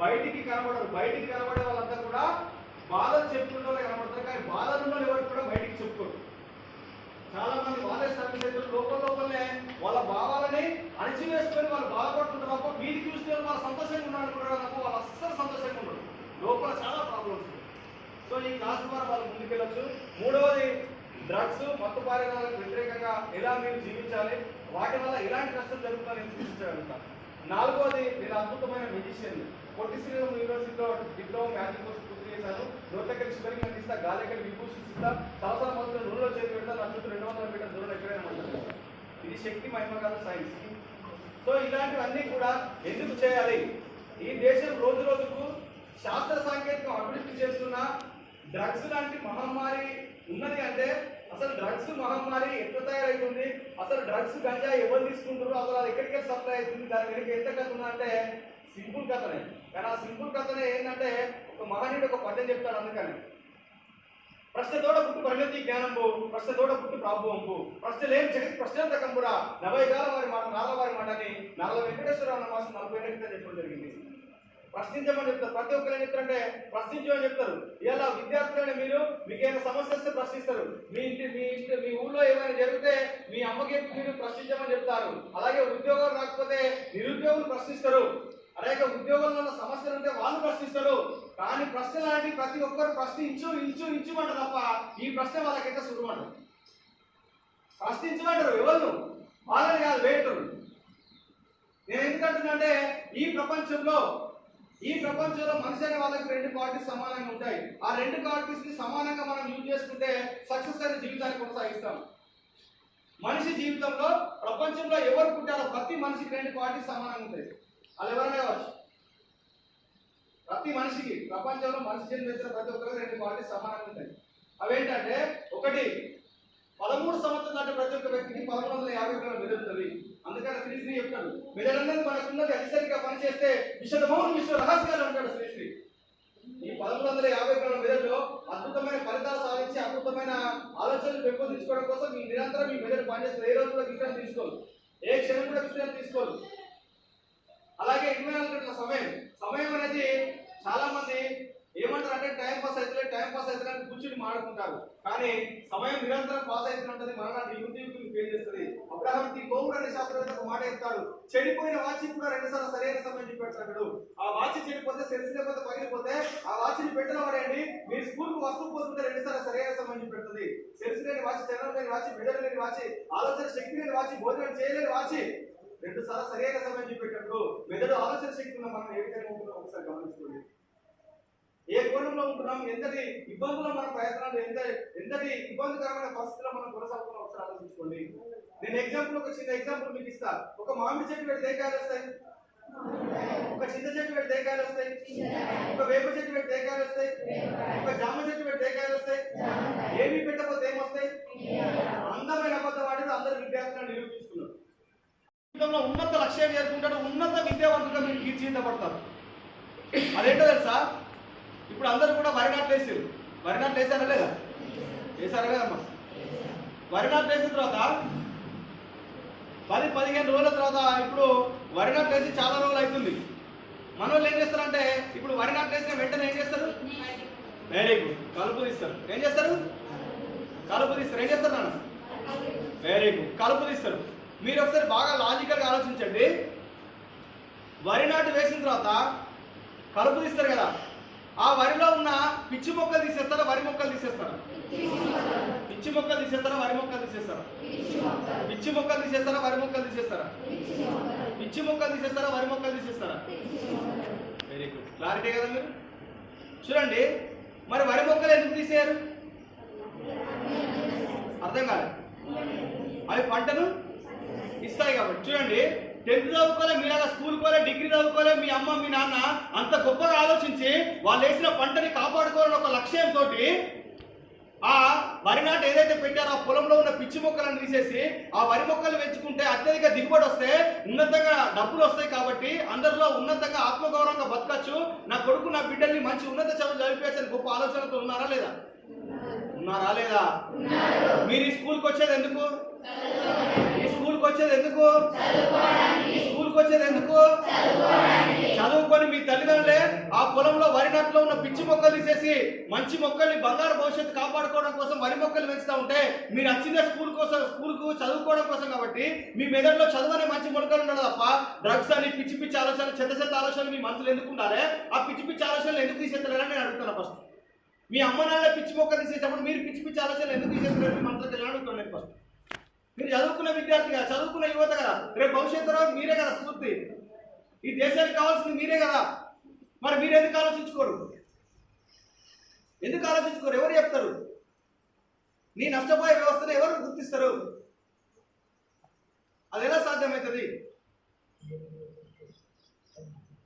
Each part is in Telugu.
బయటికి కనబడరు. బయటికి కనబడే వాళ్ళంతా కూడా బాధలు చెప్పుకుంటే కనబడతారు. కానీ బాధలు ఉన్నవాళ్ళు ఎవరు కూడా బయటికి చెప్పుకోరు. చాలా మంది వాళ్ళే చేతులు లోపల లోపలనే వాళ్ళ భావాలని అణిచివేసుకొని వాళ్ళు బాధపడుతుంటారు తప్ప వీధి చూస్తే వాళ్ళు సంతోషంగా ఉన్నారు అనుకుంటారు తప్ప వాళ్ళు అస్సలు సంతోషంగా ఉండరు. లోపల చాలా ప్రాబ్లమ్స్ సో ఈ క్లాస్ ద్వారా వాళ్ళు ముందుకెళ్ళచ్చు. మూడవది డ్రగ్స్ మత్తు పారేదాలకు వ్యతిరేకంగా ఎలా మీరు జీవించాలి? వాటి వల్ల ఎలాంటి నష్టం జరుగుతుందని నేను సూచించగలుగుతాను నాలుగవది నేను అద్భుతమైన మెజిషియన్ పొట్టి శ్రీరామ్ యూనివర్సిటీలో డిప్లొమా మ్యాజిక్ కోర్స్ పూర్తి చేశాను నోట్లకెళ్ళి షుగరింగ్ అందిస్తా గాలికెళ్ళి విభూషిస్తా సంవత్సరం మొదలు నూనెలో చేతి పెడతా నా చుట్టూ రెండు వందల మీటర్ దూరం ఎక్కడైనా ఇది శక్తి మహిమ కాదు సైన్స్ సో ఇలాంటివన్నీ కూడా ఎందుకు చేయాలి? ఈ దేశం రోజు రోజుకు శాస్త్ర సాంకేతికం అభివృద్ధి చేస్తున్న డ్రగ్స్ లాంటి మహమ్మారి ఉన్నది అంటే అసలు డ్రగ్స్ మహమ్మారి ఎట్లా తయారైతుంది? అసలు డ్రగ్స్ గంజా ఎవరు తీసుకుంటారు అసలు అది ఎక్కడికి సప్లై అవుతుంది? దాని వెనుక ఎంత కథ అంటే సింపుల్ కథనే. కానీ ఆ సింపుల్ కథనే ఏంటంటే ఒక మహనీయుడు ఒక పద్యం చెప్తాడు అందుకని. ప్రశ్నతోడ పుట్టు పరిణతి జ్ఞానంబు ప్రశ్నతోడ పుట్టు ప్రాభవంబు ప్రశ్నలేం జగత్ ప్రశ్నంతకంబురా నవైగాల వారి మాట నాల వారి మాట అని నాలుగు వెంకటేశ్వరరావు అన్న మాసం నలభై ఏళ్ళ క్రితం చెప్పడం జరిగింది. ప్రశ్నించమని చెప్తారు. ప్రతి ఒక్కరు ఏం చెప్తారంటే ప్రశ్నించమని చెప్తారు. ఇలా విద్యార్థులైన మీరు మీకు ఏమైనా సమస్య వస్తే ప్రశ్నిస్తారు. మీ ఇంటి మీ ఇంటి మీ ఊళ్ళో ఏమైనా జరిగితే మీ అమ్మకి మీరు ప్రశ్నించమని చెప్తారు. అలాగే ఉద్యోగాలు రాకపోతే నిరుద్యోగులు ప్రశ్నిస్తారు. అనేక ఉద్యోగంలో ఉన్న సమస్యలు ఉంటే వాళ్ళు ప్రశ్నిస్తారు. కానీ ప్రశ్న లాంటి ప్రతి ఒక్కరు ప్రశ్నించు ఇంచు ఇంచుమంట తప్ప ఈ ప్రశ్న వాళ్ళకైతే సులువంటారు ప్రశ్నించమంటారు ఎవరు? వాళ్ళని కాదు వేటరు నేను ఎందుకంటున్నానంటే ఈ ప్రపంచంలో ఈ ప్రపంచంలో మనిషి అనే వాళ్ళకి రెండు పార్టీస్ సమానంగా ఉంటాయి. ఆ రెండు పార్టీస్ని సమానంగా మనం యూజ్ చేసుకుంటే సక్సెస్ అనే జీవితాన్ని కొనసాగిస్తాం. మనిషి జీవితంలో ప్రపంచంలో ఎవరు పుట్టారో ప్రతి మనిషికి రెండు పార్టీస్ సమానంగా ఉంటాయి. వాళ్ళు ఎవరైనా కావచ్చు ప్రతి మనిషికి ప్రపంచంలో మనిషి జన్మించిన ప్రతి ఒక్కరికి రెండు పార్టీస్ సమానంగా ఉంటాయి. అవేంటంటే ఒకటి పదమూడు సంవత్సరాలు దాటి ప్రతి ఒక్క వ్యక్తికి పదమూడు వందల యాభై గ్రాముల మెదులుతుంది అందుకని శ్రీశ్రీ చెప్తాడు మెదడన్నది మనకున్నది అతిసరిగా పనిచేస్తే విషదమౌన విశ్వ రహస్యాలు అంటాడు శ్రీశ్రీ ఈ పదమూడు వందల యాభై గ్రాముల మెదడులో అద్భుతమైన ఫలితాలు సాధించి అద్భుతమైన ఆలోచనలు పెంపొందించుకోవడం కోసం మీ నిరంతరం మీ మెదడు పనిచేస్తుంది ఏ రోజు కూడా విశ్రాంతి తీసుకోదు ఏ క్షణం కూడా విశ్రాంతి తీసుకోదు ఇరవై నాలుగు గంటల సమయం? సమయం అనేది చాలా మంది ఏమంటారు అంటే టైం పాస్ అయితే టైం పాస్ అయితే కూర్చుని మాడుకుంటారు కానీ సమయం నిరంతరం పాస్ అయితే ఉంటుంది. మరణాన్ని యువతి చేస్తుంది అబ్రహాం ది కోవుడు అనే శాస్త్రవేత్త ఒక మాట చెప్తాడు. చెడిపోయిన వాచి కూడా రెండు సార్లు సరైన సమయం చెప్పాడు ఆ వాచి చెడిపోతే సెన్స్ లేకపోతే పగిలిపోతే ఆ వాచిని పెట్టిన వాడండి మీరు స్కూల్కు వస్తూ పోతుంటే రెండు సార్లు సరైన సమయం చెప్పెడుతుంది సెన్స్ లేని వాచి చదవం లేని వాచి మెదడు లేని వాచి ఆలోచన శక్తి లేని వాచి భోజనం చేయలేని వాచి రెండు సార్లు సరైన సమయం చెప్పేటప్పుడు మెదడు ఆలోచన శక్తి ఉన్న మనం ఏ విధంగా ఉంటుందో ఒకసారి గమనించుకోండి. ఏ కోణంలో ఉంటున్నాం? ఎంతటి ఇబ్బందులు మన ప్రయత్నాలు ఎంత ఎంతటి ఇబ్బందికరమైన పరిస్థితుల్లో మనం కొనసాగుతున్నాం ఒకసారి ఆలోచించుకోండి. నేను ఎగ్జాంపుల్ ఒక చిన్న ఎగ్జాంపుల్ మీకు ఇస్తా. ఒక మామిడి చెట్టు పెడితే కాయలు వస్తాయి? ఒక చింత చెట్టు పెడితే కాయలు వస్తాయి? ఒక వేప చెట్టు పెడితే కాయలు వస్తాయి? ఒక జామ చెట్టు పెడితే కాయలు జీవితంలో ఉన్నత లక్ష్యం చేరుకుంటాడు ఉన్నత విద్యావంతులుగా మీరు తీర్చిదిద్దబడతారు. అదేంటో తెలుసా? ఇప్పుడు అందరూ కూడా వరినాట్లు వేసారు వరి నాట్లు వేసారా లేదా వేసారా లేదమ్మా వరినాట్లు వేసిన తర్వాత పది పదిహేను రోజుల తర్వాత ఇప్పుడు వరినాట్లు వేసి చాలా రోజులు అవుతుంది. మన వాళ్ళు ఏం చేస్తారంటే ఇప్పుడు వరినాట్లు వేసిన వెంటనే ఏం చేస్తారు? వెరీ గుడ్ కలుపు తీస్తారు. ఏం చేస్తారు? కలుపు తీస్తారు. ఏం చేస్తారు నాన్న? వెరీ గుడ్ కలుపు తీస్తారు. మీరు ఒకసారి బాగా లాజికల్గా ఆలోచించండి. వరి నాటు వేసిన తర్వాత కలుపు తీస్తారు కదా. ఆ వరిలో ఉన్న పిచ్చి మొక్కలు తీసేస్తారా? వరి మొక్కలు తీసేస్తారా? పిచ్చి మొక్కలు తీసేస్తారా? వరి మొక్కలు తీసేస్తారా? పిచ్చి మొక్కలు తీసేస్తారా? వరి మొక్కలు తీసేస్తారా? పిచ్చి మొక్కలు తీసేస్తారా? వరి మొక్కలు తీసేస్తారా? వెరీ గుడ్ క్లారిటీ కదా మీరు? చూడండి మరి వరి మొక్కలు ఎందుకు తీసేయారు? అర్థం కాలేదు అవి పంటను ఇస్తాయి కాబట్టి. చూడండి టెన్త్ చదువుకోలే మీలాగా స్కూల్ కోలే డిగ్రీ చదువుకోలే మీ అమ్మ మీ నాన్న అంత గొప్పగా ఆలోచించి వాళ్ళు వేసిన పంటని కాపాడుకోవాలని ఒక లక్ష్యంతో ఆ వరి నాట ఏదైతే పెట్టారో ఆ పొలంలో ఉన్న పిచ్చి మొక్కలను తీసేసి ఆ వరి మొక్కలు పెంచుకుంటే అత్యధిక దిగుబడి వస్తే ఉన్నతంగా డబ్బులు వస్తాయి కాబట్టి అందరిలో ఉన్నతంగా ఆత్మగౌరవంగా బతకచ్చు. నా కొడుకు నా బిడ్డల్ని మంచి ఉన్నత చదువు చదివి ఆలోచనతో ఉన్నారా లేదా? ఉన్నారా లేదా? మీరు ఈ స్కూల్కి వచ్చేది ఎందుకు? ఈ స్కూల్కి వచ్చేది ఎందుకు? ఈ స్కూల్కి వచ్చేది ఎందుకు? చదువుకొని మీ తల్లిదండ్రులే ఆ పొలంలో వరి నాట్లో ఉన్న పిచ్చి మొక్కలు తీసేసి మంచి మొక్కల్ని బంగారు భవిష్యత్తు కాపాడుకోవడం కోసం వరి మొక్కలు పెంచుతా ఉంటే మీరు వచ్చిందే స్కూల్ కోసం స్కూల్కు చదువుకోవడం కోసం కాబట్టి మీ మెదడులో చదువునే మంచి మొలకలు ఉండాలి తప్ప డ్రగ్స్ అని పిచ్చి పిచ్చి ఆలోచనలు చెత్త చెత్త ఆలోచనలు మీ మనసులో ఎందుకు ఉండాలి? ఆ పిచ్చి పిచ్చి ఆలోచనలు ఎందుకు తీసేస్తలేరని నేను అడుగుతాను ఫస్ట్ మీ అమ్మ నాన్న పిచ్చి మొక్కలు తీసేటప్పుడు మీరు పిచ్చి పిచ్చి ఆలోచన ఎందుకు తీసేస్తున్నారు? మీ మనసులో తెలియని ఫస్ట్ మీరు చదువుకున్న విద్యార్థి కదా చదువుకున్న యువత కదా. రేపు భవిష్యత్తులో మీరే కదా స్ఫూర్తి. ఈ దేశానికి కావాల్సింది మీరే కదా. మరి మీరు ఎందుకు ఆలోచించుకోరు? ఎందుకు ఆలోచించుకోరు? ఎవరు చెప్తారు? నీ నష్టపోయే వ్యవస్థను ఎవరు గుర్తిస్తారు? అది ఎలా సాధ్యమవుతుంది?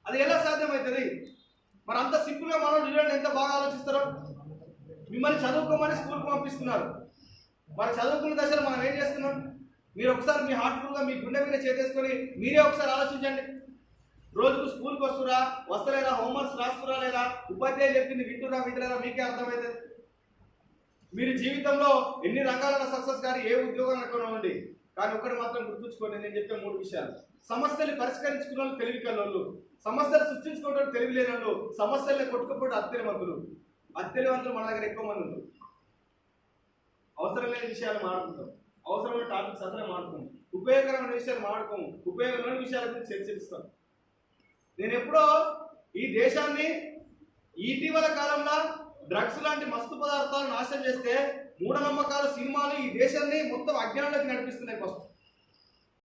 అది ఎలా సాధ్యమవుతుంది? మరి అంత సింపుల్గా మనం చూడండి ఎంత బాగా ఆలోచిస్తారో? మిమ్మల్ని చదువుకోమని స్కూల్కి పంపిస్తున్నారు. మరి చదువుకున్న దశలో మనం ఏం చేస్తున్నాం? మీరు ఒకసారి మీ హార్ట్ఫుల్గా మీ గుండె మీద చేసేసుకొని మీరే ఒకసారి ఆలోచించండి. రోజుకు స్కూల్కి వస్తురా వస్తలేదా హోంవర్క్స్ రాస్తురా లేదా ఉపాధ్యాయులు చెప్పింది వింటురా వింటలేరా మీకే అర్థమవుతుంది మీరు జీవితంలో ఎన్ని రంగాలలో సక్సెస్ కానీ ఏ ఉద్యోగం ఉండి కానీ ఒకటి మాత్రం గుర్తుంచుకోండి నేను చెప్పే మూడు విషయాలు. సమస్యలు పరిష్కరించుకున్న వాళ్ళు తెలివి కల్లోళ్ళు సమస్యలు సృష్టించుకోవడం తెలివి లేని వాళ్ళు సమస్యలను కొట్టుకుపోవడం అత్యలవంతులు అత్యలవంతులు మన దగ్గర ఎక్కువ మంది ఉన్నారు. అవసరం లేని విషయాలు మాట్లాడుకుంటాం అవసరమైన టాపిక్స్ అసలే మాట్లాడుకుంటాం ఉపయోగకరమైన విషయాలు మాట్లాడుకోము ఉపయోగమైన విషయాల గురించి చర్చిస్తాం. నేను ఎప్పుడో ఈ దేశాన్ని ఇటీవల కాలంలో డ్రగ్స్ లాంటి మస్తు పదార్థాలు నాశనం చేస్తే మూఢనమ్మకాల సినిమాలు ఈ దేశాన్ని మొత్తం అజ్ఞానంలోకి నడిపిస్తున్నాయి ఫస్ట్.